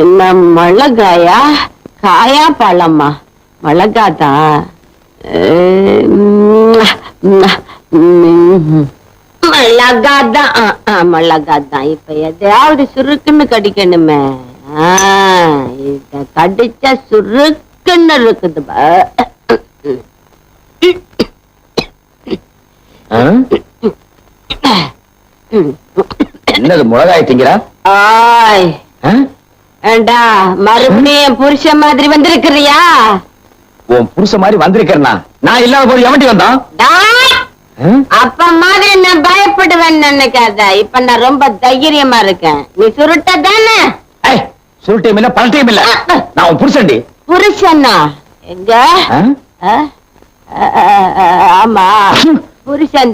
என்ன மிளகாயா? காயா பழமா மிளகாதா? மிளகாதான் மிளகாதான் இப்ப எதையாவது சுருக்குன்னு கடிக்கணுமே. ஆ, இத கடிச்சா சுருக்குன்னு இருக்குது. என்னது மிளகாய் திங்கிறா? ஏண்டா மறுபடியும் புருஷன் மாதிரி வந்திருக்கிறியா? உன் புருஷ மாதிரி வந்திருக்கிறனா? நான் இல்லாத போது எவன்டி வந்தான்? அப்ப மாதிரி நான் பயப்படுவேன்னு நினைக்காத. இப்ப நான் ரொம்ப தைரியமா இருக்கேன். நீ சுருட்ட தானே? சுருட்டையும் இல்ல பழட்டையும் இல்ல. நான் உன் புருஷன்டி. புருஷனா? எங்க? ஆமா. புருஷன்